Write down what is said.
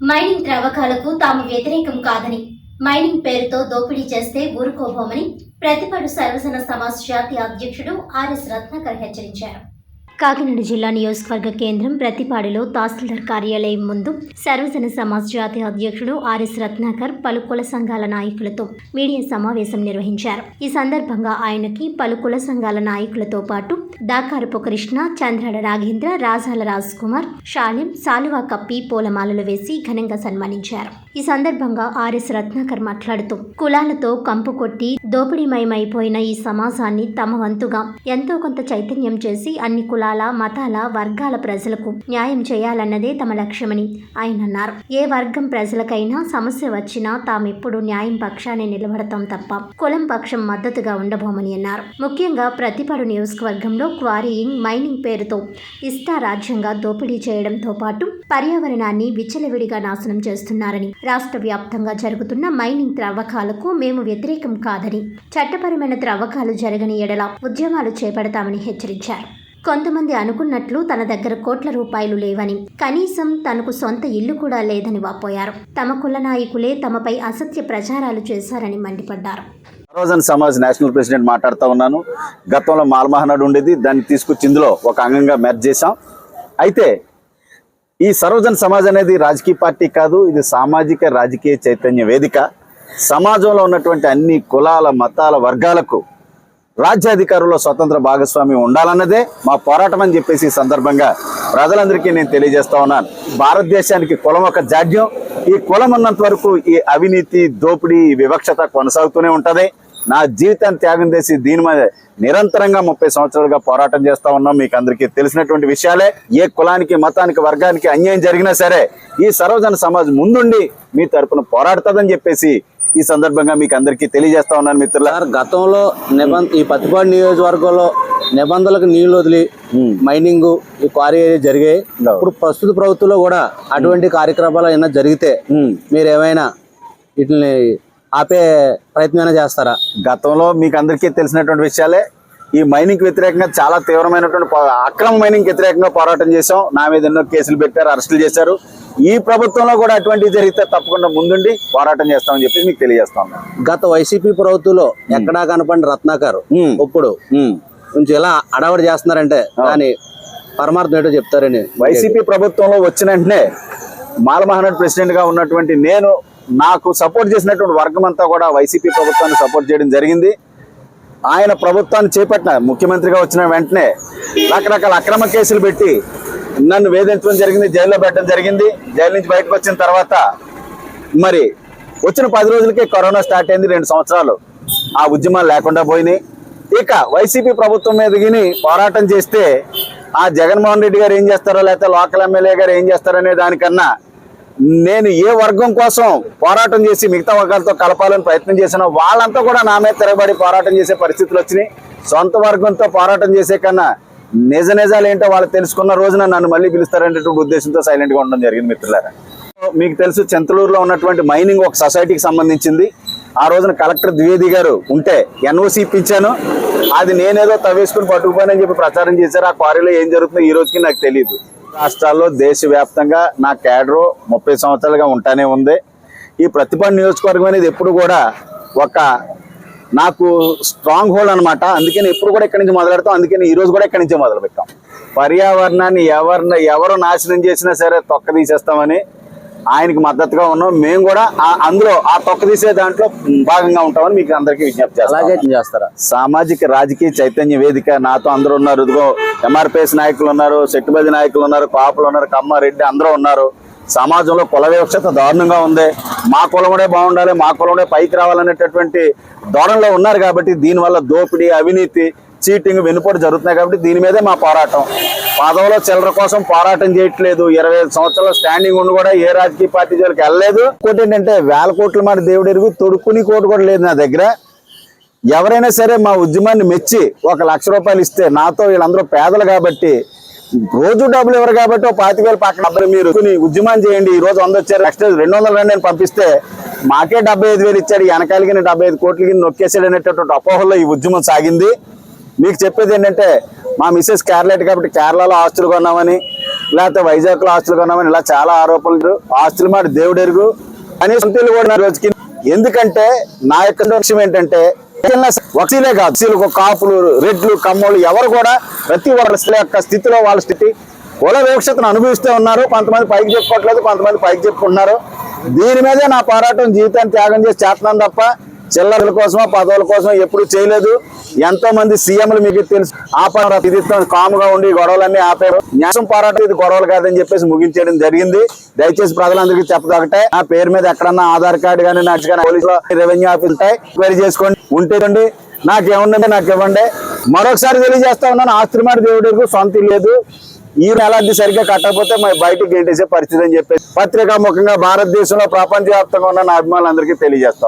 Mining త్రవ్వకాలకు తాము వ్యతిరేకం కాదని మైనింగ్ పేరుతో దోపిడీ చేస్తే ఊరుకోబోమని ప్రతిపడు సర్వజన సమాజ్ జాతీయ అధ్యక్షుడు ఆర్ఎస్ రత్నాకర్ హెచ్చరించారు. కాకినాడ జిల్లా నియోజకవర్గ కేంద్రం ప్రతిపాడులో తహసీల్దార్ కార్యాలయం ముందు సర్వజన సమాజ్ జాతీయ అధ్యక్షుడు ఆర్ఎస్ రత్నాకర్ పలు కుల సంఘాల నాయకులతో మీడియా సమావేశం నిర్వహించారు. ఈ సందర్భంగా ఆయనకి పలు కుల సంఘాల నాయకులతో పాటు దాకారపు కృష్ణ చంద్రాడ రాఘేంద్ర రాజాల రాజ్ కుమార్ షాలిం సాలువా కప్పి పూలమాలలు వేసి ఘనంగా సన్మానించారు. ఈ సందర్భంగా ఆర్ఎస్ రత్నాకర్ మాట్లాడుతూ కులాలతో కంపు కొట్టి దోపిడీమయమైపోయిన ఈ సమాజాన్ని తమ వంతుగా ఎంతో కొంత చైతన్యం చేసి అన్ని కులాల మతాల వర్గాల ప్రజలకు న్యాయం చేయాలన్నదే తమ లక్ష్యమని ఆయన అన్నారు. ఏ వర్గం ప్రజలకైనా సమస్య వచ్చినా తామెప్పుడు న్యాయం పక్షాన్ని నిలబడతాం తప్ప కులం పక్షం మద్దతుగా ఉండబోమని అన్నారు. ముఖ్యంగా ప్రతిపాడు నియోజకవర్గంలో క్వారీయింగ్ మైనింగ్ పేరుతో ఇష్టారాజ్యంగా దోపిడీ చేయడంతో పాటు పర్యావరణాన్ని విచ్చలవిడిగా నాశనం చేస్తున్నారని రాష్ట్ర వ్యాప్తంగా జరుగుతున్న మైనింగ్ త్రవ్వకాలకు మేము వ్యతిరేకం కాదని చట్టపరమైన త్రవ్వకాలు జరగని ఎడల ఉద్యమాలు చేపడతామని హెచ్చరించారు. కొంతమంది అనుకున్నట్లు తన దగ్గర కోట్ల రూపాయలు లేవని కనీసం తనకు సొంత ఇల్లు కూడా లేదని వాపోయారు. తమ కుల నాయకులే తమపై అసత్య ప్రచారాలు చేశారని మండిపడ్డారు. సర్వజన్ సమాజ్ నేషనల్ ప్రెసిడెంట్ మాట్లాడుతూ ఉన్నాను. గతంలో మాల్మహనాడు ఉండేది దాన్ని తీసుకొచ్చి ఇందులో ఒక అంగంగా మెర్జ్ చేశాం. అయితే ఈ సర్వజన్ సమాజ్ అనేది రాజకీయ పార్టీ కాదు ఇది సామాజిక రాజకీయ చైతన్య వేదిక. సమాజంలో ఉన్నటువంటి అన్ని కులాల మతాల వర్గాలకు రాజ్యాధికారుల్లో స్వతంత్ర భాగస్వామి ఉండాలన్నదే మా పోరాటం అని చెప్పేసి ఈ సందర్భంగా ప్రజలందరికీ నేను తెలియజేస్తా ఉన్నాను. భారతదేశానికి కులం ఒక జాడ్యం. ఈ కులం ఉన్నంత వరకు ఈ అవినీతి దోపిడీ వివక్షత కొనసాగుతూనే ఉంటది. నా జీవితాన్ని త్యాగం చేసి దీని మీద నిరంతరంగా ముప్పై సంవత్సరాలుగా పోరాటం చేస్తా ఉన్నాం. మీకు అందరికీ తెలిసినటువంటి విషయాలే. ఏ కులానికి మతానికి వర్గానికి అన్యాయం జరిగినా సరే ఈ సర్వజన సమాజ్ ముందుండి మీ తరపున పోరాడుతుందని చెప్పేసి ఈ సందర్భంగా మీకు అందరికీ తెలియజేస్తా ఉన్నాను మిత్రుల గతంలో నిబంధ ఈ పత్తిపాడు నియోజకవర్గంలో నిబంధనలకు నీళ్ళు వదిలి మైనింగ్ ఈ క్వారీ జరిగాయి. ఇప్పుడు ప్రస్తుత ప్రభుత్వంలో కూడా అటువంటి కార్యక్రమాలు ఏమైనా జరిగితే మీరు ఏమైనా వీటిని ఆపే ప్రయత్నం చేస్తారా? గతంలో మీకు అందరికీ తెలిసినటువంటి విషయాలే ఈ మైనింగ్ వ్యతిరేకంగా చాలా తీవ్రమైనటువంటి అక్రమ మైనింగ్ వ్యతిరేకంగా పోరాటం చేశాం. నా మీద ఎన్నో కేసులు పెట్టారు అరెస్టులు చేశారు. ఈ ప్రభుత్వంలో కూడా అటువంటివి జరిగితే తప్పకుండా ముందుండి పోరాటం చేస్తామని చెప్పి మీకు తెలియజేస్తా గత వైసీపీ ప్రభుత్వంలో ఎక్కడా కనపడిన రత్నాకర్. ఇప్పుడు. కొంచెం ఎలా అడవడి చేస్తున్నారంటే దాని పరమార్థం ఏంటో చెప్తారని వైసీపీ ప్రభుత్వంలో వచ్చిన వెంటనే మాలమహనాడు ప్రెసిడెంట్గా ఉన్నటువంటి నేను నాకు సపోర్ట్ చేసినటువంటి వర్గం అంతా కూడా వైసీపీ ప్రభుత్వాన్ని సపోర్ట్ చేయడం జరిగింది. ఆయన ప్రభుత్వాన్ని చేపట్టిన ముఖ్యమంత్రిగా వచ్చిన వెంటనే రకరకాల అక్రమ కేసులు పెట్టి నన్ను వేధించడం జరిగింది జైల్లో పెట్టడం జరిగింది. జైలు నుంచి బయటకు వచ్చిన తర్వాత మరి వచ్చిన పది రోజులకే కరోనా స్టార్ట్ అయింది రెండు సంవత్సరాలు. ఆ ఉద్యమాలు లేకుండా పోయినాయి. ఇక వైసీపీ ప్రభుత్వం మీద పోరాటం చేస్తే ఆ జగన్మోహన్ రెడ్డి గారు ఏం చేస్తారో లేకపోతే లోకల్ ఎమ్మెల్యే గారు ఏం చేస్తారనే దానికన్నా నేను ఏ వర్గం కోసం పోరాటం చేసి మిగతా వర్గాలతో కలపాలని ప్రయత్నం చేసినా వాళ్ళంతా కూడా నా మీద తిరగబడి పోరాటం చేసే పరిస్థితులు వచ్చినాయి. సొంత వర్గంతో పోరాటం చేసే కన్నా నిజ నిజాలు ఏంటో వాళ్ళు తెలుసుకున్న రోజున నన్ను మళ్ళీ పిలుస్తారనేటువంటి ఉద్దేశంతో సైలెంట్గా ఉండడం జరిగింది మిత్రులారా. మీకు తెలుసు చింతలూరులో ఉన్నటువంటి మైనింగ్ ఒక సొసైటీకి సంబంధించింది. ఆ రోజున కలెక్టర్ ద్వివేది గారు ఉంటే ఎన్ఓసి ఇప్పించాను అది నేనేదో తవ్వేసుకుని పట్టుకుపోయానని చెప్పి ప్రచారం చేశారు. ఆ క్వారీలో ఏం జరుగుతుందో ఈ రోజుకి నాకు తెలియదు రాష్ట్రాల్లో దేశవ్యాప్తంగా నా క్యాడరు ముప్పై సంవత్సరాలుగా ఉంటానే ఉంది. ఈ ప్రతిపాడు నియోజకవర్గం అనేది ఎప్పుడు కూడా ఒక నాకు స్ట్రాంగ్ హోల్డ్ అనమాట అందుకని ఎప్పుడు కూడా ఇక్కడి నుంచి మొదలెడతాం. అందుకని ఈ రోజు కూడా ఇక్కడి నుంచే మొదలు పెట్టాం పర్యావరణాన్ని ఎవరిని ఎవరు నాశనం చేసినా సరే తొక్క తీసేస్తామని ఆయనకి మద్దతుగా ఉన్నాం. మేము కూడా అందులో ఆ తొక్క తీసే దాంట్లో భాగంగా ఉంటామని మీకు అందరికీ విజ్ఞప్తి అలాగే చేస్తారా? సామాజిక రాజకీయ చైతన్య వేదిక నాతో అందరూ ఉన్నారు. ఇదిగో ఎంఆర్పిఎస్ నాయకులు ఉన్నారు సెట్టుబడి నాయకులు ఉన్నారు కాపులు ఉన్నారు కమ్మారెడ్డి అందరూ ఉన్నారు. సమాజంలో కుల వివక్షత దారుణంగా ఉంది. మా కులముడే బాగుండాలి మా కులముడే పైకి రావాలనేటటువంటి ధోరణిలో ఉన్నారు కాబట్టి దీనివల్ల దోపిడీ అవినీతి చీటింగ్ వెనుపోటు జరుగుతున్నాయి కాబట్టి దీని మీదే మా పోరాటం. పదవులో చిల్లర కోసం పోరాటం చేయట్లేదు. ఇరవై ఐదు సంవత్సరాల స్టాండింగ్ ఉండి కూడా ఏ రాజకీయ పార్టీ జోలికి వెళ్ళలేదు. ఇంకోటి ఏంటంటే వేల కోట్ల మాట దేవుడు ఎరుగు తొడుక్కుని కోటు కూడా లేదు నా దగ్గర. ఎవరైనా సరే మా ఉద్యమాన్ని మెచ్చి ఒక లక్ష రూపాయలు ఇస్తే నాతో వీళ్ళందరూ పేదలు కాబట్టి రోజు డబ్బులు ఎవరు కాబట్టి ఓ పాతి వేలు పక్కన డబ్బులు మీరు ఉద్యమం చేయండి. ఈ రోజు వంద వచ్చారు. నెక్స్ట్ రెండు వందల రెండు నేను పంపిస్తే మాకే డెబ్బై ఐదు వేలు ఇచ్చాడు. వెనకాలకి డెబ్బై ఐదు కోట్లకి నొక్కేసాడు అనేటటువంటి అపోహల్లో ఈ ఉద్యమం సాగింది. మీకు చెప్పేది ఏంటంటే మా మిస్సెస్ కేరళ కాబట్టి కేరళలో ఆస్తులు కొన్నామని లేకపోతే వైజాగ్లో ఆస్తులు కొన్నామని ఇలా చాలా ఆరోపణలు ఆస్తులు మాట దేవుడు ఎరుగు. అని సొంతలు కూడా రోజుకి ఎందుకంటే నా యొక్క లక్ష్యం ఏంటంటే వకీలే కాదు. వకీలు, కాపులు రెడ్లు కమ్మోళ్ళు ఎవరు కూడా ప్రతి వాళ్ళ యొక్క స్థితిలో వాళ్ళ స్థితి కుల వివక్షతను అనుభవిస్తూ ఉన్నారు. కొంతమంది పైకి చెప్పుకోవట్లేదు కొంతమంది పైకి చెప్పుకుంటున్నారు. దీని మీదే నా పోరాటం జీవితాన్ని త్యాగం చేసి చేస్తున్నాను తప్ప చిల్లరల కోసమో పదవుల కోసం ఎప్పుడు చేయలేదు. ఎంతో మంది సీఎంలు మీకు తెలుసు ఆపణ ఇది కాముగా ఉండి గొడవలన్నీ ఆపారు. న్యాసం పోరాటం ఇది గొడవలు కాదని చెప్పేసి ముగించేయడం జరిగింది. దయచేసి ప్రజలందరికీ చెప్పదొకటే నా పేరు మీద ఎక్కడన్నా ఆధార్ కార్డు కానీ నచ్చి కానీ పోలీసులో రెవెన్యూ ఆఫీస్ ఉంటాయి క్వైరీ చేసుకోండి ఉంటేదండి నాకేముందండి నాకు ఇవ్వండి. మరొకసారి తెలియజేస్తా ఉన్నాను ఆస్తి మాట దేవుడికి సొంత లేదు. ఈ నెలది సరిగ్గా కట్టకపోతే మరి బయటికి గెంటేసే పరిస్థితి అని చెప్పేసి పత్రికా ముఖంగా భారతదేశంలో ప్రపంచవ్యాప్తంగా ఉన్న నా అభిమానులందరికీ తెలియజేస్తాను